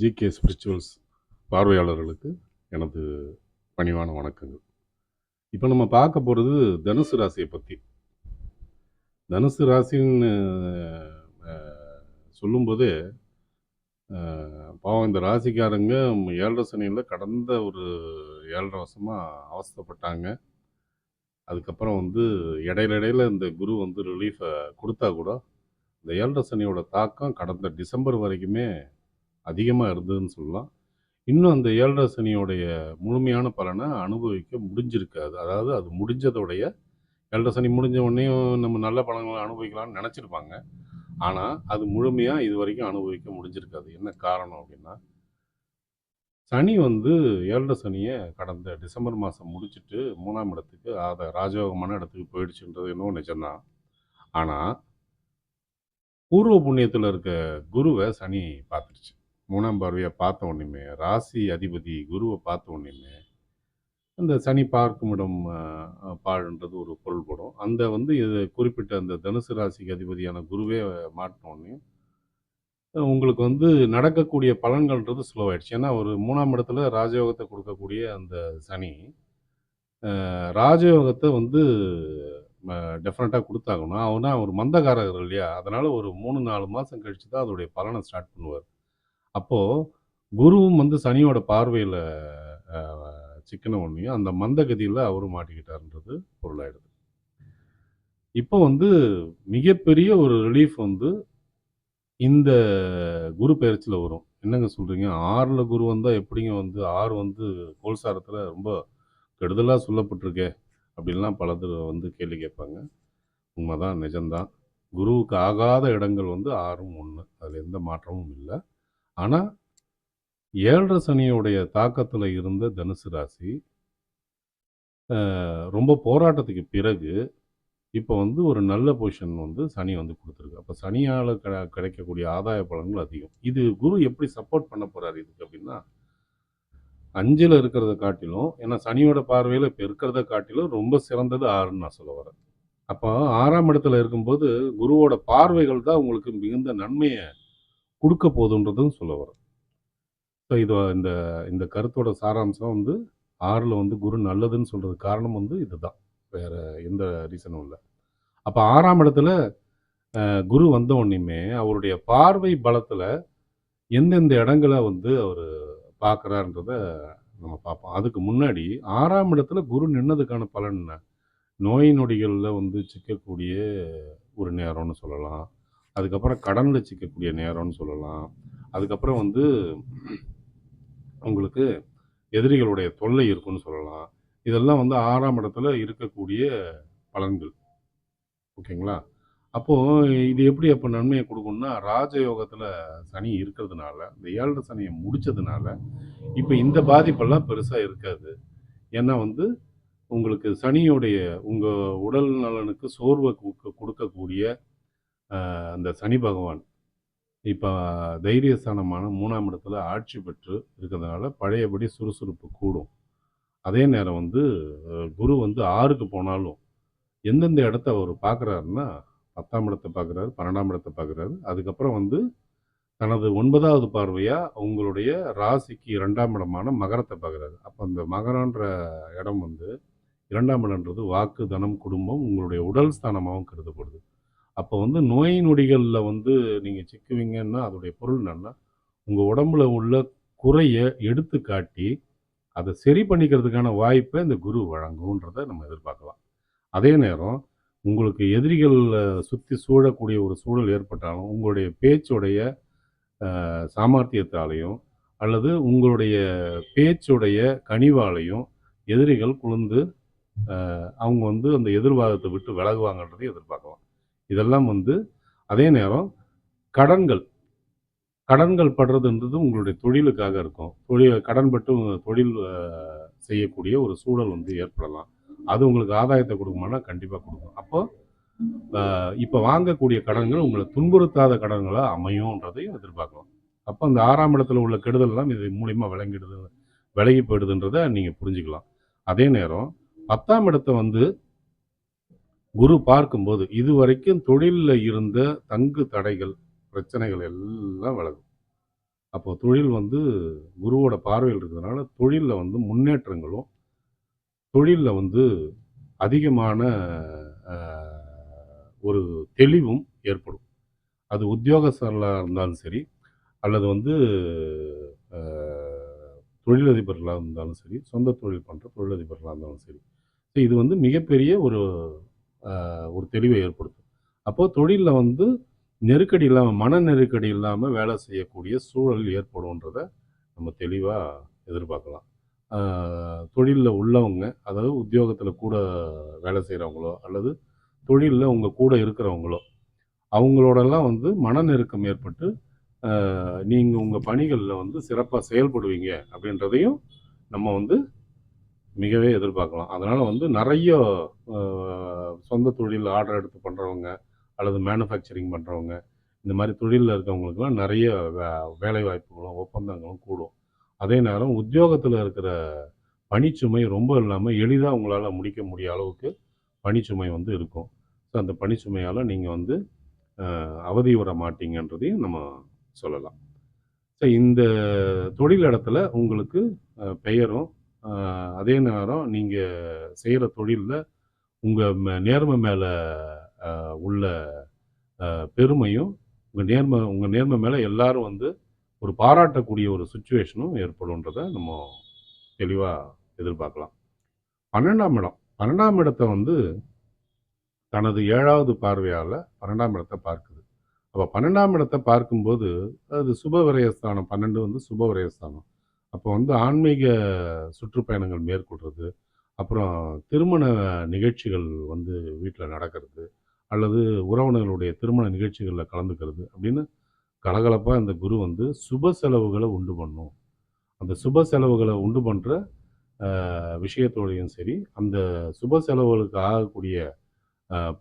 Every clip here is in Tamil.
ஜிகே ஸ்பிரிச்சுவல்ஸ் பார்வையாளர்களுக்கு எனது பணிவான வணக்கங்கள். இப்போ நம்ம பார்க்க போகிறது தனுசு ராசியை பற்றி தனுசு ராசின்னு சொல்லும்போதே பாவம் இந்த ராசிக்காரங்க ஏழரை சனியில் கடந்த ஒரு ஏழரை வருஷமாக அவஸ்தைப்பட்டாங்க. அதுக்கப்புறம் வந்து இடையில இடையில இந்த குரு வந்து ரிலீஃபை கொடுத்தா கூட இந்த ஏழரை சனியோட தாக்கம் கடந்த டிசம்பர் வரைக்குமே அதிகமாக இருந்ததுன்னு சொல்லலாம். இன்னும் அந்த ஏழரை சனியோடைய முழுமையான பலனை அனுபவிக்க முடிஞ்சிருக்காது. அதாவது அது முடிஞ்சதோடைய ஏழரை சனி முடிஞ்ச உடனேயும் நம்ம நல்ல பலன்களை அனுபவிக்கலாம்னு நினச்சிருப்பாங்க. ஆனால் அது முழுமையாக இது வரைக்கும் அனுபவிக்க முடிஞ்சிருக்காது. என்ன காரணம் அப்படின்னா சனி வந்து ஏழரை சனியை கடந்த டிசம்பர் மாதம் முடிச்சிட்டு மூணாம் இடத்துக்கு அதை ராஜயோகமான இடத்துக்கு போயிடுச்சுன்றது என்னவோ நிஜம்தான். ஆனால் பூர்வ புண்ணியத்தில் இருக்க குருவை சனி பார்த்துருச்சு. மூணாம் பார்வையை பார்த்த உடனேமே ராசி அதிபதி குருவை பார்த்த உடனேமே அந்த சனி பார்க்கும் இடம் பாழ்ன்றது ஒரு பொருள்படும். அந்த வந்து இது குறிப்பிட்ட அந்த தனுசு ராசிக்கு அதிபதியான குருவே மாட்டினோடனே உங்களுக்கு வந்து நடக்கக்கூடிய பலன்கள்ன்றது ஸ்லோவாயிடுச்சு ஏன்னா ஒரு மூணாம் இடத்துல ராஜயோகத்தை கொடுக்கக்கூடிய அந்த சனி ராஜயோகத்தை வந்து டெஃபினட்டாக கொடுத்தாகணும். அவனா ஒரு மந்தகாரகர் இல்லையா? அதனால் ஒரு மூணு நாலு மாதம் கழிச்சு தான் அதோடைய பலனை ஸ்டார்ட் பண்ணுவார். அப்போது குருவும் வந்து சனியோட பார்வையில் சிக்கன ஒன்றையும் அந்த மந்தகதியில் அவரும் மாட்டிக்கிட்டாருன்றது பொருளாயிடுது. இப்போ வந்து மிகப்பெரிய ஒரு ரிலீஃப் வந்து இந்த குரு பயிற்சியில் வரும். என்னங்க சொல்கிறீங்க ஆறில் குரு வந்தால் எப்படிங்க வந்து ஆறு வந்து கோல்சாரத்தில் ரொம்ப கெடுதலாக சொல்லப்பட்டிருக்கே அப்படின்லாம் பலது வந்து கேள்வி கேட்பாங்க. உண்மைதான் நிஜம்தான். குருவுக்கு ஆகாத இடங்கள் வந்து ஆறும் ஒன்று அதில் எந்த மாற்றமும் இல்லை. ஆனால் ஏழரை சனியுடைய தாக்கத்தில் இருந்த தனுசு ராசி ரொம்ப போராட்டத்துக்கு பிறகு இப்போ வந்து ஒரு நல்ல பொசிஷன் வந்து சனி வந்து கொடுத்துருக்கு. அப்போ சனியால் க கிடைக்கக்கூடிய ஆதாய பலன்கள் அதிகம். இது குரு எப்படி சப்போர்ட் பண்ண போகிறாரு இதுக்கு அப்படின்னா அஞ்சில் இருக்கிறத காட்டிலும் ஏன்னா சனியோட பார்வையில் இப்போ இருக்கிறத காட்டிலும் ரொம்ப சிறந்தது ஆறுன்னு நான் சொல்ல வரேன். அப்போ ஆறாம் இடத்துல இருக்கும்போது குருவோட பார்வைகள் தான் உங்களுக்கு மிகுந்த நன்மையை கொடுக்க போதுன்றதும் சொல்ல வரும் ஸோ இது இந்த இந்த கருத்தோட சாராம்சம் வந்து ஆறில் வந்து குரு நல்லதுன்னு சொல்கிறது காரணம் வந்து இதுதான். வேறு எந்த ரீசனும் இல்லை. அப்போ ஆறாம் இடத்துல குரு வந்த உடனேயுமே அவருடைய பார்வை பலத்தில் எந்தெந்த இடங்களை வந்து அவர் பார்க்குறாருன்றத நம்ம பார்ப்போம் அதுக்கு முன்னாடி ஆறாம் இடத்துல குரு நின்னதுக்கான பலன் என்ன? நோய் நொடிகளில் வந்து சிக்கக்கூடிய ஒரு நேரம்னு சொல்லலாம். அதுக்கப்புறம் கடனில் சிக்கக்கூடிய நேரம்னு சொல்லலாம். அதுக்கப்புறம் வந்து உங்களுக்கு எதிரிகளுடைய தொல்லை இருக்குன்னு சொல்லலாம். இதெல்லாம் வந்து ஆறாம் இடத்துல இருக்கக்கூடிய பலன்கள். ஓகேங்களா? அப்போது இது எப்படி அப்போ நன்மையை கொடுக்கும்னா ராஜயோகத்தில் சனி இருக்கிறதுனால இந்த ஏழரை சனியை முடித்ததுனால இப்போ இந்த பாதிப்பெல்லாம் பெருசாக இருக்காது. ஏன்னா வந்து உங்களுக்கு சனியுடைய உங்கள் உடல் நலனுக்கு சோர்வை கொடுக்கக்கூடிய அந்த சனி பகவான். இப்போ தைரியஸ்தானமான மூணாம் இடத்துல ஆட்சி பெற்று இருக்கிறதுனால பழையபடி சுறுசுறுப்பு கூடும். அதே நேரம் வந்து குரு வந்து ஆறுக்கு போனாலும் எந்தெந்த இடத்த அவர் பார்க்குறாருன்னா பத்தாம் இடத்தை பார்க்குறாரு பன்னெண்டாம் இடத்தை பார்க்குறாரு அதுக்கப்புறம் வந்து தனது ஒன்பதாவது பார்வையாக உங்களுடைய ராசிக்கு இரண்டாம் இடமான மகரத்தை பார்க்குறாரு அப்போ அந்த மகரன்ற இடம் வந்து இரண்டாம் இடம்ன்றது வாக்கு தனம் குடும்பம் உங்களுடைய உடல் ஸ்தானமாகவும் கருதப்படுது. அப்போ வந்து நோய் நொடிகளில் வந்து நீங்கள் சிக்குவீங்கன்னா அதோடைய பொருள் என்னென்னா உங்கள் உடம்புல உள்ள குறையை எடுத்து காட்டி அதை சரி பண்ணிக்கிறதுக்கான வாய்ப்பை இந்த குரு வழங்குன்றதை நம்ம எதிர்பார்க்கலாம். அதே நேரம் உங்களுக்கு எதிரிகள் சுற்றி சூழக்கூடிய ஒரு சூழல் ஏற்பட்டாலும் உங்களுடைய பேச்சுடைய சாமர்த்தியத்தாலையும் அல்லது உங்களுடைய பேச்சுடைய கனிவாலையும் எதிரிகள் குளிர்ந்து அவங்க வந்து அந்த எதிர்வாதத்தை விட்டு விலகுவாங்கன்றதை எதிர்பார்க்கலாம். இதெல்லாம் வந்து அதே நேரம் கடன்கள் கடன்கள் படுறதுன்றது உங்களுடைய தொழிலுக்காக இருக்கும். தொழில் கடன் பட்டு தொழில் செய்யக்கூடிய ஒரு சூழல் வந்து ஏற்படலாம். அது உங்களுக்கு ஆதாயத்தை கொடுக்குமானா கண்டிப்பாக கொடுக்கும். அப்போது இப்போ வாங்கக்கூடிய கடன்கள் உங்களை துன்புறுத்தாத கடன்களாக அமையும்ன்றதையும் எதிர்பார்க்கலாம். அப்போ அந்த ஆறாம் இடத்துல உள்ள கெடுதல்லாம் இது மூலியமாக விளங்கிடுது விலகி போயிடுதுன்றதை நீங்கள் புரிஞ்சுக்கலாம். அதே நேரம் பத்தாம் இடத்தை வந்து குரு பார்க்கும்போது இது வரைக்கும் தொழிலில் இருந்த தங்கு தடைகள் பிரச்சனைகள் எல்லாம் விலகும். அப்போ தொழில் வந்து குருவோட பார்வையில் இருக்கிறதுனால தொழிலில் வந்து முன்னேற்றங்களும் தொழிலில் வந்து அதிகமான ஒரு தெளிவும் ஏற்படும். அது உத்தியோகஸ்தர்களாக இருந்தாலும் சரி அல்லது வந்து தொழிலதிபர்களாக இருந்தாலும் சரி சொந்த தொழில் பண்ணுற தொழிலதிபர்களாக இருந்தாலும் சரி. இது வந்து மிகப்பெரிய ஒரு ஒரு தெளிவை ஏற்படுத்தும். அப்போது தொழிலில் வந்து நெருக்கடி இல்லாமல் மன நெருக்கடி இல்லாமல் வேலை செய்யக்கூடிய சூழல் ஏற்படும்ன்றத நம்ம தெளிவாக எதிர்பார்க்கலாம். தொழிலில் உள்ளவங்க அதாவது உத்தியோகத்தில் கூட வேலை செய்கிறவங்களோ அல்லது தொழிலில் உங்கள் கூட இருக்கிறவங்களோ அவங்களோடலாம் வந்து மன நெருக்கம் ஏற்பட்டு நீங்கள் உங்கள் பணிகளில் வந்து சிறப்பாக செயல்படுவீங்க அப்படின்றதையும் நம்ம வந்து மிகவே எதிர்பார்க்கலாம். அதனால் வந்து நிறைய சொந்த தொழில் ஆர்டர் எடுத்து பண்ணுறவங்க அல்லது மேனுஃபேக்சரிங் பண்ணுறவங்க இந்த மாதிரி தொழிலில் இருக்கவங்களுக்குலாம் நிறைய வே வேலை வாய்ப்புகளும் ஒப்பந்தங்களும் கூடும். அதே நேரம் உத்தியோகத்தில் இருக்கிற பணிச்சுமை ரொம்ப இல்லாமல் எளிதாக உங்களால் முடிக்க முடிய அளவுக்கு பணிச்சுமை வந்து இருக்கும். ஸோ அந்த பணிச்சுமையால் நீங்கள் வந்து அவதி விட மாட்டீங்கன்றதையும் நம்ம சொல்லலாம். ஸோ இந்த தொழில் இடத்துல உங்களுக்கு பெயரும் அதே நேரம் நீங்கள் செய்கிற தொழிலில் உங்கள் நேர்மை மேலே உள்ள பெருமையும் உங்கள் நேர்மை உங்கள் நேர்மை மேலே எல்லாரும் வந்து ஒரு பாராட்டக்கூடிய ஒரு சுச்சுவேஷனும் ஏற்படும்ன்றதை நம்ம தெளிவாக எதிர்பார்க்கலாம். பன்னெண்டாம் இடம். பன்னெண்டாம் இடத்தை வந்து தனது ஏழாவது பார்வையால் பன்னெண்டாம் இடத்தை பார்க்குது. அப்போ பன்னெண்டாம் இடத்தை பார்க்கும்போது அது சுப விரயஸ்தானம். பன்னெண்டு வந்து சுப விரயஸ்தானம். அப்போ வந்து ஆன்மீக சுற்றுப்பயணங்கள் மேற்கொள்கிறது அப்புறம் திருமண நிகழ்ச்சிகள் வந்து வீட்டில் நடக்கிறது அல்லது உறவினர்களுடைய திருமண நிகழ்ச்சிகளில் கலந்துக்கிறது அப்படின்னு கலகலப்பாக இந்த குரு வந்து சுப செலவுகளை உண்டு பண்ணும். அந்த சுப செலவுகளை உண்டு பண்ணுற விஷயத்தோடையும் சரி அந்த சுப செலவுகளுக்கு ஆகக்கூடிய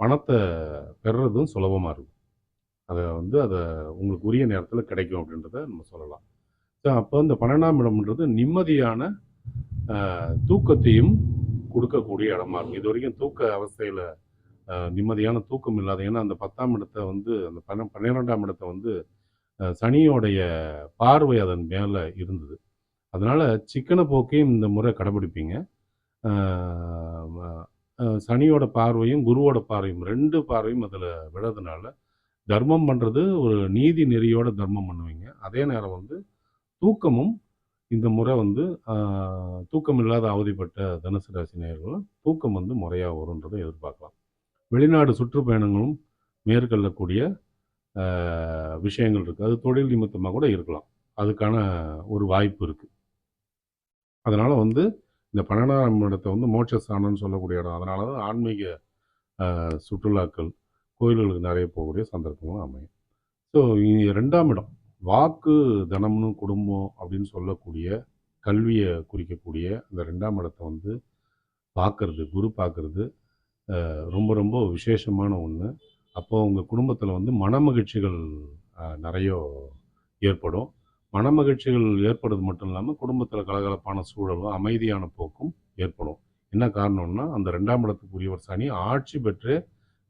பணத்தை பெறுறதும் சுலபமாக இருக்கும். அதை வந்து அதை உங்களுக்கு உரிய நேரத்தில் கிடைக்கும் அப்படின்றத நம்ம சொல்லலாம். அப்போ இந்த பன்னெண்டாம் இடம்ன்றது நிம்மதியான தூக்கத்தையும் கொடுக்கக்கூடிய இடமா இருக்கும். இது வரைக்கும் தூக்க அவஸ்தையில் நிம்மதியான தூக்கம் இல்லாத ஏன்னா அந்த பத்தாம் இடத்தை வந்து அந்த பன்ன பன்னிரெண்டாம் இடத்தை வந்து சனியோடைய பார்வை அதன் மேலே இருந்தது. அதனால் சிக்கன போக்கையும் இந்த முறை கடைபிடிப்பீங்க. சனியோட பார்வையும் குருவோட பார்வையும் ரெண்டு பார்வையும் அதில் விழறதுனால தர்மம் பண்ணுறது ஒரு நீதி நெறியோட தர்மம் பண்ணுவீங்க. அதே நேரம் வந்து தூக்கமும் இந்த முறை வந்து தூக்கம் இல்லாத அவதிப்பட்ட தனுசு ராசி நேயர்களும் தூக்கம் வந்து முறையாக வரும்ன்றதை எதிர்பார்க்கலாம். வெளிநாடு சுற்றுப்பயணங்களும் மேற்கொள்ளக்கூடிய விஷயங்கள் இருக்குது அது தொழில் நிமித்தமாக கூட இருக்கலாம். அதுக்கான ஒரு வாய்ப்பு இருக்குது அதனால் வந்து இந்த பன்னெண்டாம் இடத்தை வந்து மோட்சஸ்தானம்னு சொல்லக்கூடிய இடம். அதனால தான் ஆன்மீக சுற்றுலாக்கள் கோயில்களுக்கு நிறைய போகக்கூடிய சந்தர்ப்பங்களும் அமையும். ஸோ ரெண்டாம் இடம். வாக்கு தனம்னு குடும்பம் அப்படின்னு சொல்லக்கூடிய கல்வியை குறிக்கக்கூடிய அந்த ரெண்டாம் இடத்தை வந்து பார்க்குறது குரு பார்க்குறது ரொம்ப ரொம்ப விசேஷமான ஒன்று அப்போ உங்கள் குடும்பத்தில் வந்து மனமகிழ்ச்சிகள் நிறைய ஏற்படும். மனமகிழ்ச்சிகள் ஏற்படுறது மட்டும் இல்லாமல் குடும்பத்தில் கலகலப்பான சூழலும் அமைதியான போக்கும் ஏற்படும். என்ன காரணம்னா அந்த ரெண்டாம் இடத்துக்குரியவர் சனி ஆட்சி பெற்று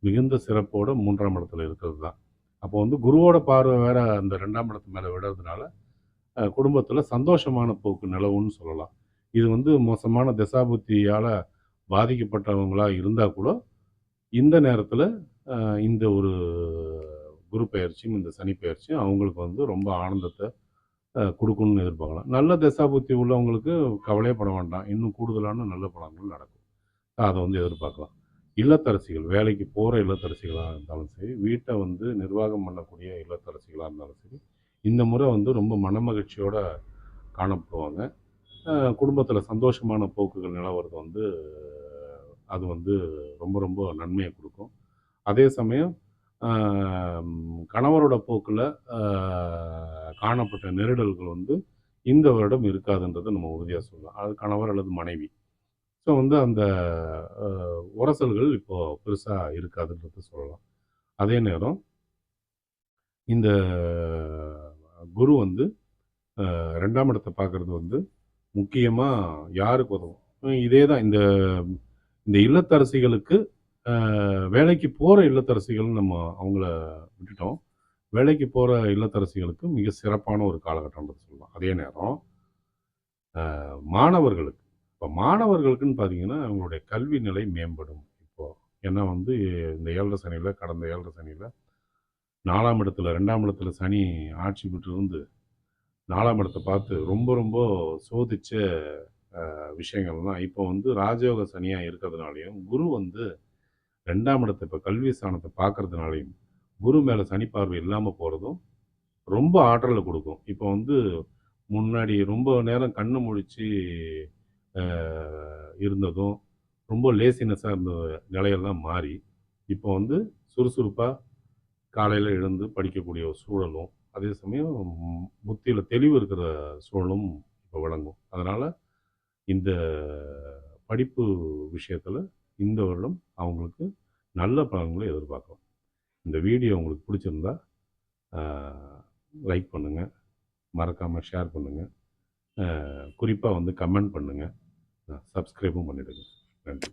மிகுந்த சிறப்போடு மூன்றாம் இடத்துல இருக்கிறது தான். அப்போ வந்து குருவோட பார்வை வேற அந்த ரெண்டாம் இடத்து மேலே விடுறதுனால குடும்பத்தில் சந்தோஷமான போக்கு நிலவுன்னு சொல்லலாம். இது வந்து மோசமான திசாபுத்தியால் பாதிக்கப்பட்டவங்களாக இருந்தால் கூட இந்த நேரத்தில் இந்த ஒரு குரு பயிற்சியும் இந்த சனி பயிற்சியும் அவங்களுக்கு வந்து ரொம்ப ஆனந்தத்தை கொடுக்கணும்னு எதிர்பார்க்கலாம். நல்ல திசாபுத்தி உள்ளவங்களுக்கு கவலையே பட வேண்டாம். இன்னும் கூடுதலான நல்ல பலன்கள் நடக்கும். அதை வந்து எதிர்பார்க்கலாம். இல்லத்தரசிகள் வேலைக்கு போகிற இல்லத்தரசிகளாக இருந்தாலும் சரி வீட்டை வந்து நிர்வாகம் பண்ணக்கூடிய இல்லத்தரசிகளாக இருந்தாலும் சரி இந்த முறை வந்து ரொம்ப மனமகிழ்ச்சியோடு காணப்படுவாங்க. குடும்பத்தில் சந்தோஷமான போக்குகள் நிலவரது வந்து அது வந்து ரொம்ப ரொம்ப நன்மையை கொடுக்கும். அதே சமயம் கணவரோட போக்கில் காணப்பட்ட நெருடல்கள் வந்து இந்த வருடம் இருக்காதுன்றதை நம்ம உறுதியாக சொல்லலாம். அது கணவர் அல்லது மனைவி. ஸோ வந்து அந்த உரசல்கள் இப்போது பெருசாக இருக்காதுன்றது சொல்லலாம். அதே நேரம் இந்த குரு வந்து ரெண்டாம் இடத்தை பார்க்குறது வந்து முக்கியமாக யாருக்கு உதவும்? இதே தான் இந்த இந்த இல்லத்தரசிகளுக்கு வேலைக்கு போகிற இல்லத்தரசிகள் நம்ம அவங்கள விட்டுட்டோம். வேலைக்கு போகிற இல்லத்தரசிகளுக்கு மிக சிறப்பான ஒரு காலகட்டம்ன்றது சொல்லலாம். அதே நேரம் மாணவர்களுக்கு இப்போ மாணவர்களுக்குன்னு பார்த்தீங்கன்னா அவங்களுடைய கல்வி நிலை மேம்படும். இப்போது ஏன்னா வந்து இந்த ஏழரை சனியில் கடந்த ஏழரை சனியில் நாலாம் இடத்துல ரெண்டாம் இடத்துல சனி ஆட்சி பெற்றிருந்து நாலாம் இடத்தை பார்த்து ரொம்ப ரொம்ப சோதிச்ச விஷயங்கள்லாம் இப்போ வந்து ராஜயோக சனியாக இருக்கிறதுனாலையும் குரு வந்து ரெண்டாம் இடத்தை இப்போ கல்வி ஸ்தானத்தை பார்க்கறதுனாலையும் குரு மேலே சனி பார்வை இல்லாமல் போகிறதும் ரொம்ப ஆற்றலை கொடுக்கும். இப்போ வந்து முன்னாடி ரொம்ப நேரம் கண்ணு முழிச்சு இருந்ததும் ரொம்ப லேசினஸாக இருந்த நிலையெல்லாம் மாறி இப்போ வந்து சுறுசுறுப்பாக காலையில் எழுந்து படிக்கக்கூடிய ஒரு சூழலும் அதே சமயம் புத்தியில் தெளிவு இருக்கிற சூழலும் இப்போ விளங்கும். அதனால் இந்த படிப்பு விஷயத்தில் இந்த வருடம் அவங்களுக்கு நல்ல பலன்களை எதிர்பார்க்கலாம் இந்த வீடியோ உங்களுக்கு பிடிச்சிருந்தா லைக் பண்ணுங்கள் மறக்காமல் ஷேர் பண்ணுங்கள் குறிப்பாக வந்து கமெண்ட் பண்ணுங்கள் சப்ஸ்கிரைபும் பண்ணிவிடுங்க நன்றி.